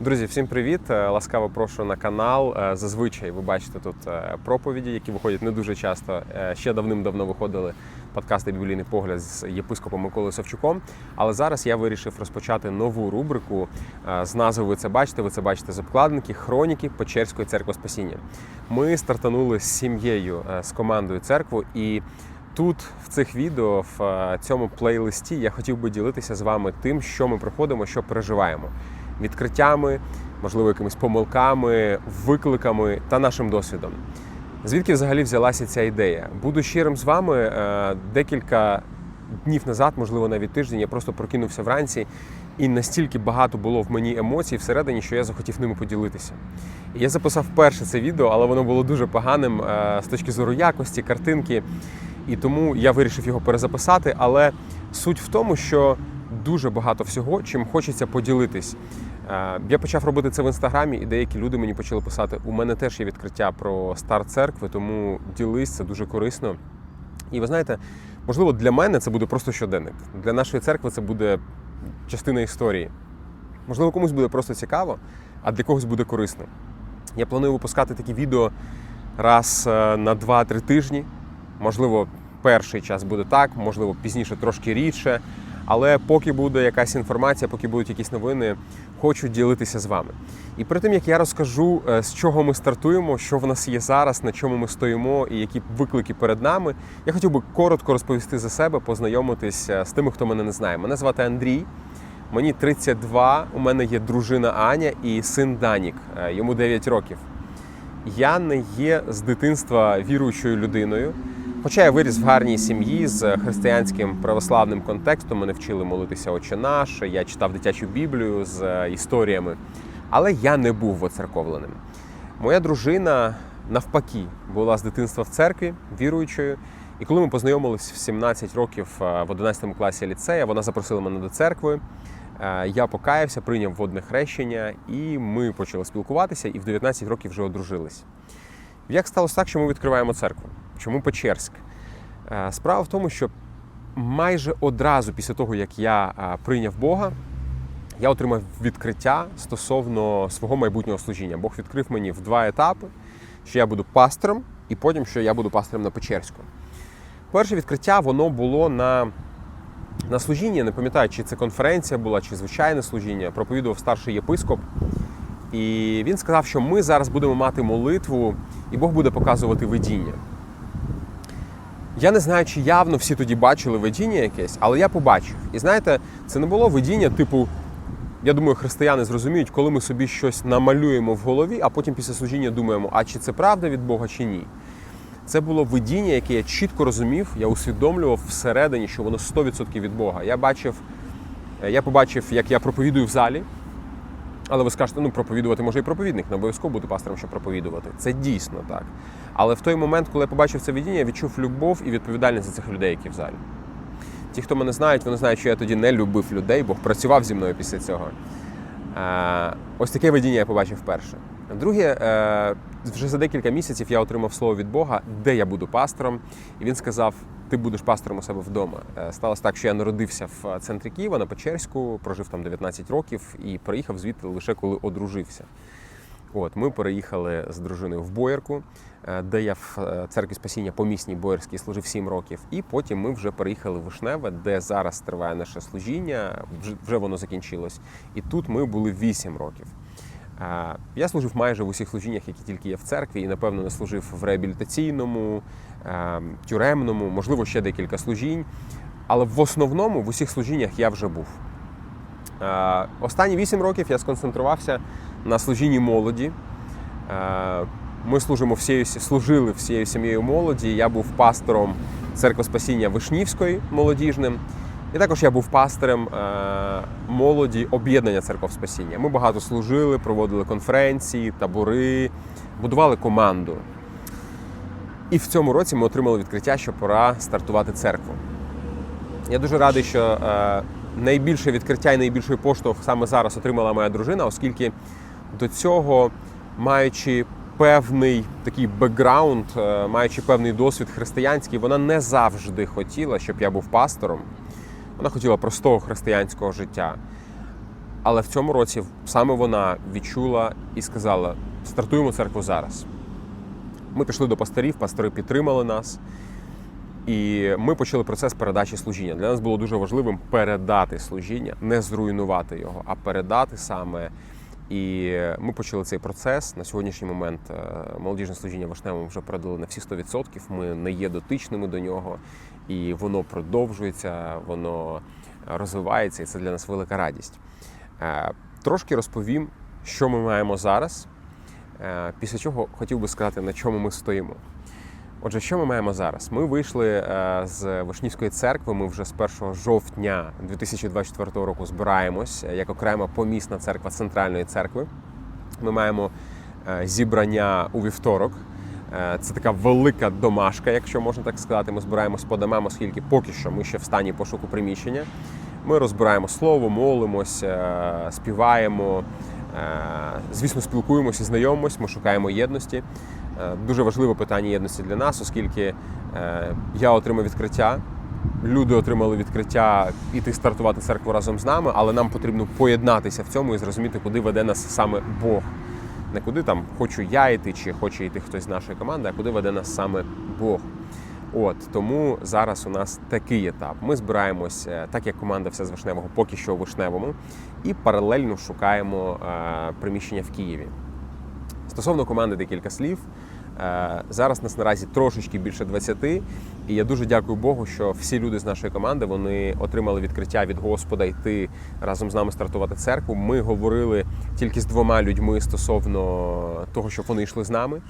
Друзі, всім привіт! Е, Ласкаво прошу на канал. Е, Зазвичай ви бачите тут е, проповіді, які виходять не дуже часто. Ще давним-давно виходили подкасти Біблійний погляд з єпископом Миколою Савчуком. Але зараз я вирішив розпочати нову рубрику з назвою Ви це бачите. Ви це бачите з обкладинки Хроніки Печерської церкви Спасіння. Ми стартанули з сім'єю, з командою церкву і. Тут в цих відео, в цьому плейлисті, я хотів би ділитися з вами тим, що ми проходимо, що переживаємо, відкриттями, можливо, якимись помилками, викликами та нашим досвідом. Звідки взагалі взялася ця ідея? Буду щирим з вами. е, Декілька днів назад, можливо, навіть тиждень, я просто прокинувся вранці, і настільки багато було в мені емоцій всередині, що я захотів ними поділитися. Я записав перше це відео, але воно було дуже поганим е, з точки зору якості, картинки. І тому я вирішив його перезаписати. Але суть в тому, що дуже багато всього, чим хочеться поділитись. Е, Я почав робити це в інстаграмі, і деякі люди мені почали писати: у мене теж є відкриття про старт церкви, тому ділись, це дуже корисно. І ви знаєте, можливо, для мене це буде просто щоденник. Для нашої церкви це буде частина історії. Можливо, комусь буде просто цікаво, а для когось буде корисно. Я планую випускати такі відео раз е, на 2-3 тижні. Можливо, перший час буде так, можливо, пізніше трошки рідше. Але поки буде якась інформація, поки будуть якісь новини, хочу ділитися з вами. І перед тим як я розкажу, е, з чого ми стартуємо, що в нас є зараз, на чому ми стоїмо і які виклики перед нами, я хотів би коротко розповісти за себе, познайомитись е, з тими, хто мене не знає. Мене звати Андрій. Мені 32, у мене є дружина Аня і син Данік, е, йому 9 років. Я не є з дитинства віруючою людиною. Хоча я виріс в гарній сім'ї з християнським православним контекстом, мене вчили молитися Отче наш, я читав дитячу Біблію з е, історіями, але я не був воцерковленим. Моя дружина навпаки була з дитинства в церкві віруючою. І коли ми познайомились в 17 років е, в 11 класі ліцея, вона запросила мене до церкви. Е, Я покаявся, прийняв водне хрещення, і ми почали спілкуватися, і в 19 років вже одружились. Як сталося так, що ми відкриваємо церкву? Чому Печерськ? Е, Справа в тому, що майже одразу після того, як я е, прийняв Бога, я отримав відкриття стосовно свого майбутнього служіння. Бог відкрив мені в два етапи, що я буду пастором, і потім, що я буду пастором на Печерську. Перше відкриття воно було на, на служінні. Не пам'ятаю, чи це конференція була, чи звичайне служіння. Проповідував старший єпископ. І він сказав, що ми зараз будемо мати молитву, і Бог буде показувати видіння. Я не знаю, чи явно всі тоді бачили видіння якесь, але я побачив. І знаєте, це не було видіння, типу, я думаю, християни зрозуміють, коли ми собі щось намалюємо в голові, а потім після служіння думаємо, а чи це правда від Бога, чи ні. Це було видіння, яке я чітко розумів, я усвідомлював всередині, що воно 100% від Бога. Я бачив, я побачив, як я проповідую в залі. Але ви скажете, ну проповідувати може і проповідник, не обов'язково бути пастором, щоб проповідувати. Це дійсно так. Але в той момент, коли я побачив це видіння, я відчув любов і відповідальність за цих людей, які в залі. Ті, хто мене знають, вони знають, що я тоді не любив людей, Бог працював зі мною після цього. Е, Ось таке видіння я побачив вперше. Друге, е, вже за декілька місяців я отримав слово від Бога, де я буду пастором. І він сказав: ти будеш пастором у себе вдома. Е, Сталося так, що я народився в центрі Києва на Печерську, прожив там 19 років і приїхав звідти лише коли одружився. От, ми переїхали з дружиною в Боярку, е, де я в е, церкві спасіння помісній Боярській служив 7 років. І потім ми вже переїхали в Вишневе, де зараз триває наше служіння. Вже воно закінчилось. І тут ми були 8 років. Я служив майже в усіх служіннях, які тільки є в церкві, і напевно не служив в реабілітаційному, тюремному, можливо, ще декілька служінь. Але в основному в усіх служіннях я вже був. Останні 8 років я сконцентрувався на служінні молоді. Ми служимо всією, служили всією сім'єю молоді. Я був пастором церкви Спасіння Вишнівської молодіжним. І також я був пастором е, молоді об'єднання церков Спасіння. Ми багато служили, проводили конференції, табори, будували команду. І в цьому році ми отримали відкриття, що пора стартувати церкву. Я дуже радий, що е, найбільше відкриття і найбільший поштовх саме зараз отримала моя дружина, оскільки до цього, маючи певний такий бекграунд, е, маючи певний досвід християнський, вона не завжди хотіла, щоб я був пастором. Вона хотіла простого християнського життя. Але в цьому році саме вона відчула і сказала: стартуємо церкву зараз. Ми пішли до пасторів, пастори підтримали нас. І ми почали процес передачі служіння. Для нас було дуже важливим передати служіння, не зруйнувати його, а передати саме. І ми почали цей процес. На сьогоднішній момент е, молодіжне служіння Вишневому вже передали на всі 100%. Ми не є дотичними до нього, і воно продовжується, воно розвивається, і це для нас велика радість. Е, Трошки розповім, що ми маємо зараз. Е, Після чого хотів би сказати, на чому ми стоїмо. Отже, що ми маємо зараз? Ми вийшли е, з Вишнівської церкви. Ми вже з 1 жовтня 2024 року збираємось е, як окрема помісна церква центральної церкви. Ми маємо е, зібрання у вівторок. Це така велика домашка, якщо можна так сказати. Ми збираємось по домам, оскільки поки що ми ще в стані пошуку приміщення. Ми розбираємо слово, молимось, співаємо. Звісно, спілкуємося, знайомимось, ми шукаємо єдності. Е, Дуже важливе питання єдності для нас, оскільки е, я отримав відкриття, люди отримали відкриття іти стартувати церкву разом з нами, але нам потрібно поєднатися в цьому і зрозуміти, куди веде нас саме Бог. Не куди там хочу я йти, чи хоче йти хтось з нашої команди, а куди веде нас саме Бог. От тому зараз у нас такий етап. Ми збираємось, е, так як команда вся з вишневого, поки що у вишневому, і паралельно шукаємо приміщення в Києві. Стосовно команди декілька слів. Е, Зараз нас наразі трошечки більше 20, і я дуже дякую Богу, що всі люди з нашої команди вони отримали відкриття від Господа йти разом з нами стартувати церкву. Ми говорили тільки з двома людьми стосовно того, щоб вони йшли з нами.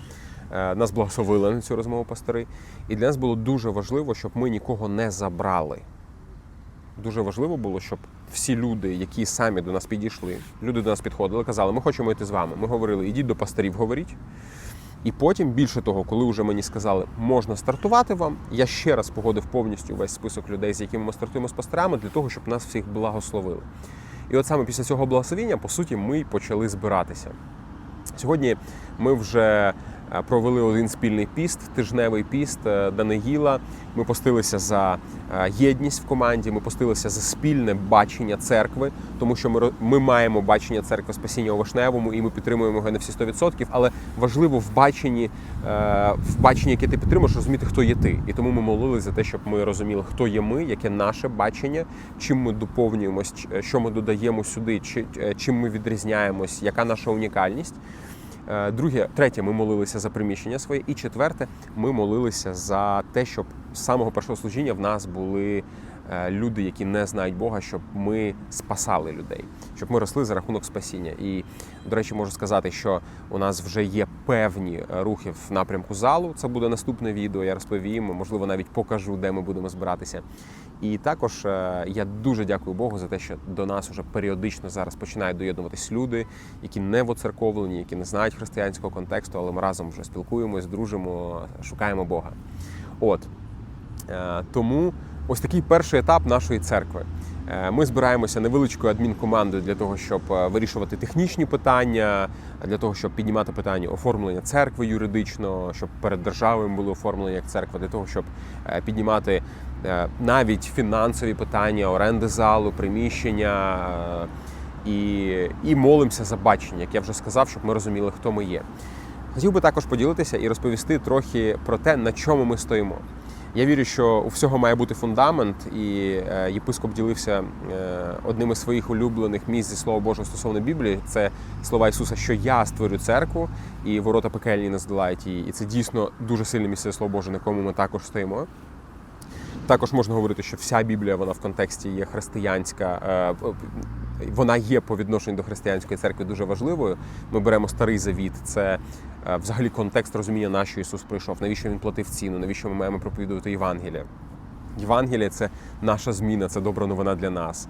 Е, Нас благословили на цю розмову пастори. І для нас було дуже важливо, щоб ми нікого не забрали. Дуже важливо було, щоб всі люди, які самі до нас підійшли, люди до нас підходили, казали, ми хочемо йти з вами. Ми говорили, ідіть до пасторів, говоріть. І потім, більше того, коли вже мені сказали, можна стартувати вам, я ще раз погодив повністю весь список людей, з якими ми стартуємо з пасторами, для того, щоб нас всіх благословили. І от саме після цього благословіння, по суті, ми почали збиратися. Сьогодні ми вже провели один спільний піст, тижневий піст е, Даниїла. Ми постилися за е, єдність в команді. Ми постилися за спільне бачення церкви, тому що ми ми маємо бачення церкви спасіння у Вишневому, і ми підтримуємо його на всі 100%, Але важливо в баченні, е, в баченні, яке ти підтримуєш, розуміти, хто є ти. І тому ми молилися за те, щоб ми розуміли, хто є ми, яке наше бачення, чим ми доповнюємось, що ми додаємо сюди, чи е, чим ми відрізняємось, яка наша унікальність. Е, Друге, третє, ми молилися за приміщення своє. І четверте, ми молилися за те, щоб з самого першого служіння в нас були люди, які не знають Бога, щоб ми спасали людей, щоб ми росли за рахунок спасіння. І, до речі, можу сказати, що у нас вже є певні е, рухи в напрямку залу. Це буде наступне відео. Я розповім, можливо, навіть покажу, де ми будемо збиратися. І також е, я дуже дякую Богу за те, що до нас уже періодично зараз починають доєднуватись люди, які не воцерковлені, які не знають християнського контексту, але ми разом вже спілкуємось, дружимо, шукаємо Бога. От Е, тому ось такий перший етап нашої церкви. Е, Ми збираємося невеличкою адмінкомандою для того, щоб е, вирішувати технічні питання, для того, щоб піднімати питання оформлення церкви юридично, щоб перед державою були оформлені як церква, для того, щоб е, піднімати навіть фінансові питання, оренди залу, приміщення. І, і молимося за бачення, як я вже сказав, щоб ми розуміли, хто ми є. Хотів би також поділитися і розповісти трохи про те, на чому ми стоїмо. Я вірю, що у всього має бути фундамент, і е, єпископ ділився е, одним із своїх улюблених місць зі слова Божого стосовно Біблії. Це слова Ісуса, що я створю церкву, і ворота пекельні не здолають її. І це дійсно дуже сильне місце Слова Боже, на якому ми також стоїмо. Також можна говорити, що вся Біблія вона в контексті є християнська. Вона є по відношенню до християнської церкви дуже важливою. Ми беремо старий завіт. Це е, взагалі контекст розуміння, на що Ісус прийшов, навіщо він платив ціну, навіщо ми маємо проповідувати Євангеліє. Євангеліє це наша зміна, це добра новина для нас.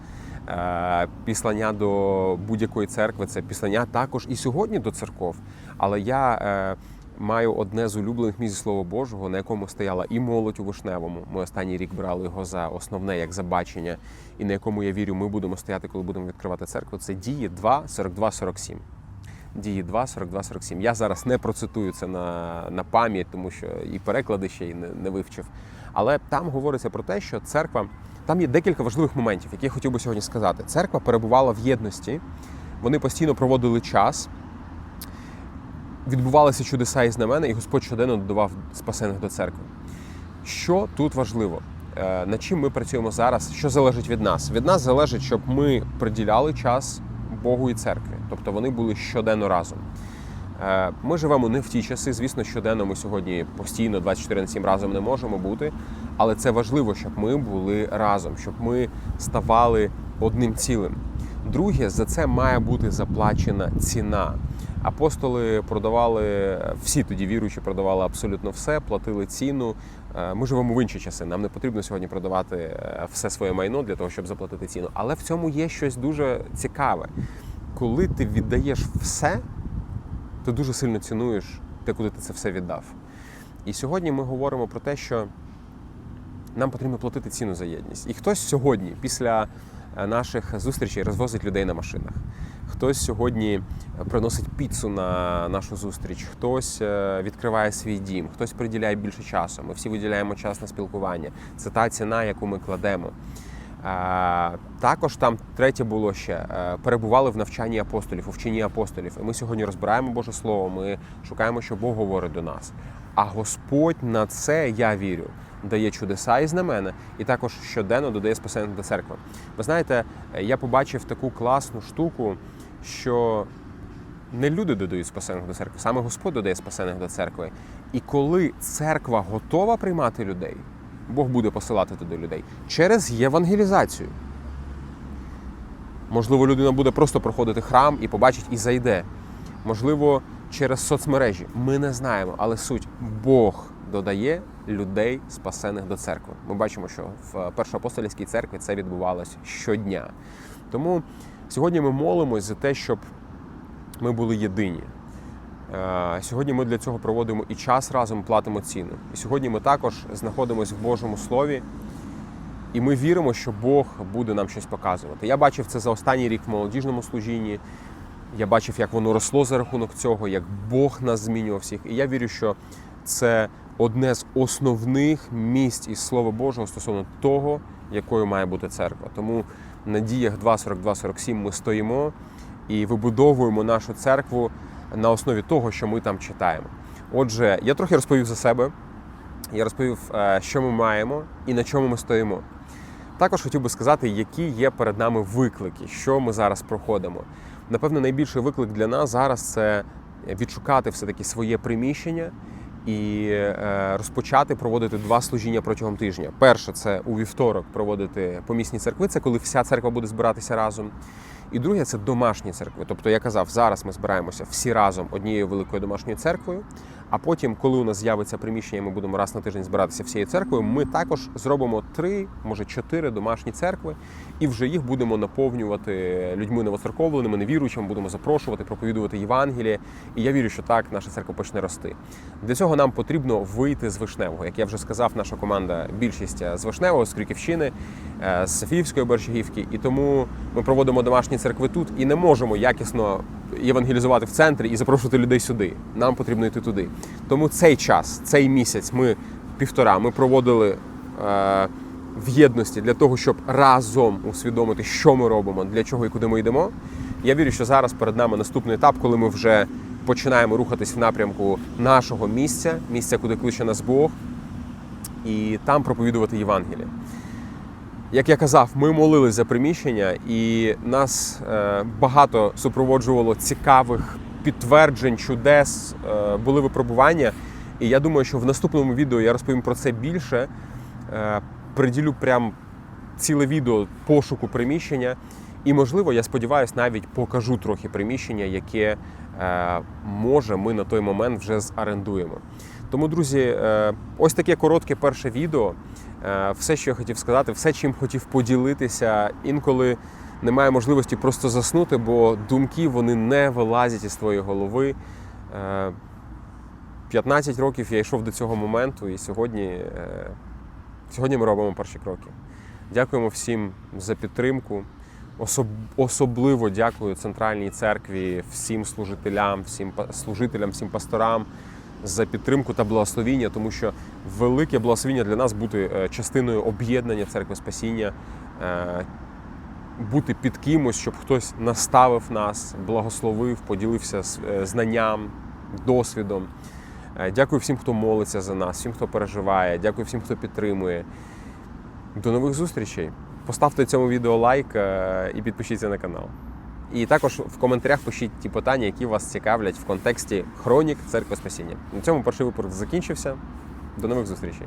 Е, Післання до будь-якої церкви це післання також і сьогодні до церков. Але я е, маю одне з улюблених місць Слова Божого, на якому стояла і молодь у Вишневому. Ми останній рік брали його за основне, як за бачення, і на якому я вірю, ми будемо стояти, коли будемо відкривати церкву. Це дії 2, 42, 47. Дії 2, 42, 47. Я зараз не процитую це на, на пам'ять, тому що і переклади ще й не, не вивчив. Але там говориться про те, що церква там є декілька важливих моментів, які я хотів би сьогодні сказати. Церква перебувала в єдності, вони постійно проводили час, відбувалися чудеса і знамена, і Господь щоденно додавав спасених до церкви. Що тут важливо? Е, Над чим ми працюємо зараз? Що залежить від нас? Від нас залежить, щоб ми приділяли час Богу і церкві, тобто вони були щоденно разом. Е, Ми живемо не в ті часи. Звісно, щоденно ми сьогодні постійно 24 на 7 разом не можемо бути, але це важливо, щоб ми були разом, щоб ми ставали одним цілим. Друге, за це має бути заплачена ціна. Апостоли продавали всі тоді віруючі, продавали абсолютно все, платили ціну. Е, Ми живемо в інші часи. Нам не потрібно сьогодні продавати е, все своє майно для того, щоб заплатити ціну. Але в цьому є щось дуже цікаве. Коли ти віддаєш все, ти дуже сильно цінуєш те, куди ти це все віддав. І сьогодні ми говоримо про те, що нам потрібно платити ціну за єдність. І хтось сьогодні, після е, наших зустрічей, розвозить людей на машинах. Хтось сьогодні приносить піцу на нашу зустріч, хтось е, відкриває свій дім, хтось приділяє більше часу. Ми всі виділяємо час на спілкування. Це та ціна, яку ми кладемо. Е, Також там третє було ще е, перебували в навчанні апостолів, у вченні апостолів. І ми сьогодні розбираємо Боже Слово. Ми шукаємо, що Бог говорить до нас. А Господь на це я вірю. Дає чудеса і знамена, і також щоденно додає спасення до церкви. Ви знаєте, е, я побачив таку класну штуку, що не люди додають спасених до церкви, саме Господь додає спасених до церкви. І коли церква готова приймати людей, Бог буде посилати туди людей через євангелізацію. Можливо, людина буде просто проходити храм і побачить і зайде. Можливо, через соцмережі. Ми не знаємо, але суть Бог додає людей, спасених до церкви. Ми бачимо, що в першоапостольській церкві це відбувалося щодня. Тому сьогодні ми молимось за те, щоб ми були єдині. Е, Сьогодні ми для цього проводимо і час разом платимо ціну. І сьогодні ми також знаходимося в Божому Слові, і ми віримо, що Бог буде нам щось показувати. Я бачив це за останній рік в молодіжному служінні. Я бачив, як воно росло за рахунок цього, як Бог нас змінював всіх. І я вірю, що це одне з основних місць із Слова Божого стосовно того, якою має бути церква. Тому на діях 2.42.47 ми стоїмо і вибудовуємо нашу церкву на основі того, що ми там читаємо. Отже, я трохи розповів за себе. Я розповів, е, що ми маємо і на чому ми стоїмо. Також хотів би сказати, які є перед нами виклики, що ми зараз проходимо. Напевно, найбільший виклик для нас зараз це відшукати все-таки своє приміщення і е, розпочати проводити два служіння протягом тижня. Перше це у вівторок проводити помісні церкви, це коли вся церква буде збиратися разом. І друге це домашні церкви. Тобто, я казав, зараз ми збираємося всі разом однією великою домашньою церквою. А потім, коли у нас з'явиться приміщення, ми будемо раз на тиждень збиратися всією церквою, ми також зробимо три, може чотири домашні церкви, і вже їх будемо наповнювати людьми новоцерковленими, невіруючими, будемо запрошувати, проповідувати Євангеліє. І я вірю, що так наша церква почне рости. Для цього нам потрібно вийти з Вишневого. Як я вже сказав, наша команда більшість з Вишневого, з Крюківщини, е, з Софіївської Борщагівки. І тому ми проводимо домашні церкви тут і не можемо якісно євангелізувати в центрі і запрошувати людей сюди. Нам потрібно йти туди. Тому цей час, цей місяць, ми півтора, ми проводили е, в єдності для того, щоб разом усвідомити, що ми робимо, для чого і куди ми йдемо. Я вірю, що зараз перед нами наступний етап, коли ми вже починаємо рухатись в напрямку нашого місця, місця, куди кличе нас Бог, і там проповідувати Євангеліє. Як я казав, ми молились за приміщення, і нас е, багато супроводжувало цікавих підтверджень, чудес, е, були випробування. І я думаю, що в наступному відео я розповім про це більше. Е, приділю прям ціле відео пошуку приміщення. І, можливо, я сподіваюся, навіть покажу трохи приміщення, яке може ми на той момент вже зарендуємо. Тому, друзі, ось таке коротке перше відео. Е, Все, що я хотів сказати, все, чим хотів поділитися. Інколи немає можливості просто заснути, бо думки вони не вилазять із твоєї голови. Е, 15 років я йшов до цього моменту, і сьогодні, е, сьогодні ми робимо перші кроки. Дякуємо всім за підтримку. Особ, особливо дякую центральній церкві, всім служителям, всім служителям, всім пасторам за підтримку та благословіння, тому що велике благословіння для нас бути е, частиною об'єднання церкви спасіння, е, бути під кимось, щоб хтось наставив нас, благословив, поділився е, знанням, досвідом. Дякую всім, хто молиться за нас, всім, хто переживає, дякую всім, хто підтримує. До нових зустрічей. Поставте цьому відео лайк і підпишіться на канал. І також в коментарях пишіть ті питання, які вас цікавлять в контексті хронік церкви спасіння. На цьому перший випуск закінчився. До нових зустрічей.